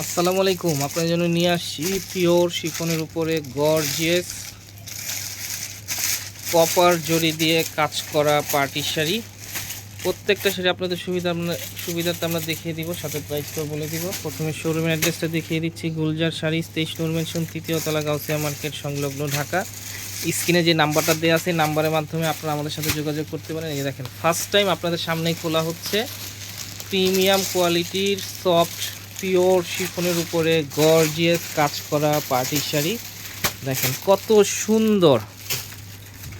আসসালামু আলাইকুম আপনার জন্য নিয়ে আসছি পিওর শিফনের উপরে গর্জিয়াস কপার জড়ি দিয়ে কাজ করা পার্টি শাড়ি। প্রত্যেকটা শাড়ি আপনাদের সুবিধা আমরা সুবিধাতে আমরা দেখিয়ে দিব, সাথে প্রাইসটাও বলে দিব। প্রথমে শোরুমের অ্যাড্রেসটা দেখিয়ে দিচ্ছি, গুলজার শাড়ি, তেইশ তৃতীয় তলা গাউসিয়া মার্কেট সংলগ্ন ঢাকা। স্ক্রিনে যে নাম্বারটা দেওয়া আছে নাম্বারের মাধ্যমে আপনারা আমাদের সাথে যোগাযোগ করতে পারেন। এই দেখেন ফার্স্ট টাইম আপনাদের সামনেই খোলা হচ্ছে। প্রিমিয়াম কোয়ালিটির সফট পিওর শিফনের উপরে গর্জিয়াস কাজ করা পার্টি শাড়ি। দেখেন কত সুন্দর।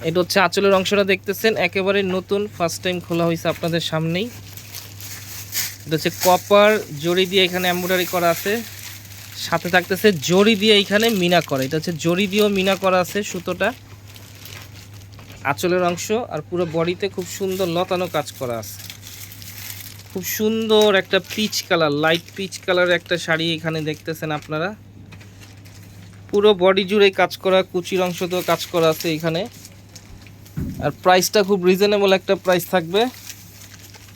এটা হচ্ছে আঁচলের অংশটা দেখতেছেন, একেবারে নতুন ফার্স্ট টাইম খোলা হয়েছে আপনাদের সামনেই। এটা হচ্ছে কপার জড়ি দিয়ে এখানে এমব্রয়ডারি করা আছে। সাথে থাকতেছে জড়ি দিয়ে এখানে মিনা করা। এটা হচ্ছে জড়ি দিয়েও মিনা করা আছে সুতোটা। আঁচলের অংশ আর পুরো বডিতে খুব সুন্দর লতানো কাজ করা আছে। খুব সুন্দর একটা পিচ কালার লাইট পিচ কালারের একটা শাড়ি এখানে দেখতেছেন আপনারা। পুরো বডি জুড়ে কাজ করা, কুচির অংশ তো কাজ করা আছে এখানে। আর প্রাইসটা খুব রিজনেবল একটা প্রাইস থাকবে।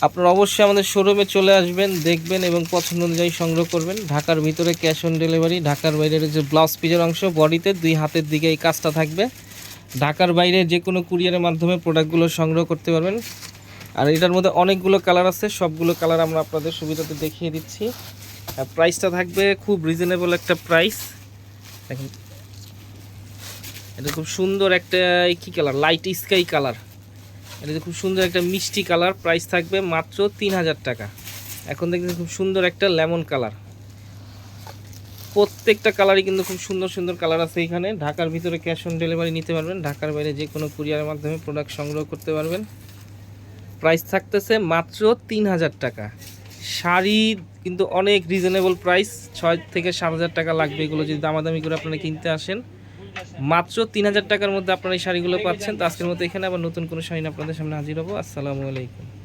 আপনারা অবশ্যই আমাদের শোরুমে চলে আসবেন, দেখবেন এবং পছন্দ অনুযায়ী সংগ্রহ করবেন। ঢাকার ভিতরে ক্যাশ অন ডেলিভারি ঢাকার বাইরের যে ব্লাউজ পিজের অংশ বডিতে দুই হাতের দিকে এই কাজটা থাকবে। ঢাকার বাইরে যে কোনো কুরিয়ারের মাধ্যমে প্রোডাক্টগুলো সংগ্রহ করতে পারবেন। আর এটার মধ্যে অনেকগুলো কালার আছে, সবগুলো কালার আমরা আপনাদের সুবিধাতে দেখিয়ে দিচ্ছি। প্রাইসটা থাকবে খুব রিজনেবল একটা প্রাইস দেখেন, এটা খুব সুন্দর একটা কী কালার? Light sky colour. এটা খুব সুন্দর একটা মিষ্টি কালার প্রাইস থাকবে মাত্র তিন হাজার টাকা। এখন দেখতে খুব সুন্দর একটা লেমন কালার। প্রত্যেকটা কালারই কিন্তু খুব সুন্দর সুন্দর কালার আছে এখানে। ঢাকার ভিতরে ক্যাশ অন ডেলিভারি নিতে পারবেন। ঢাকার বাইরে যে কোনো কুরিয়ারের মাধ্যমে প্রোডাক্ট সংগ্রহ করতে পারবেন। প্রাইস থাকতেছে মাত্র তিন হাজার টাকা। শাড়ি কিন্তু অনেক রিজনেবল প্রাইস ছয় থেকে সাত হাজার টাকা লাগবে এগুলো যদি দামাদামি করে আপনারা কিনতে আসেন। মাত্র তিন হাজার টাকার মধ্যে আপনারা এই শাড়িগুলো পাচ্ছেন। তো আজকের মতো এখানে আবার নতুন কোনো শাড়ি আপনাদের সামনে হাজির হব। আসসালামু আলাইকুম।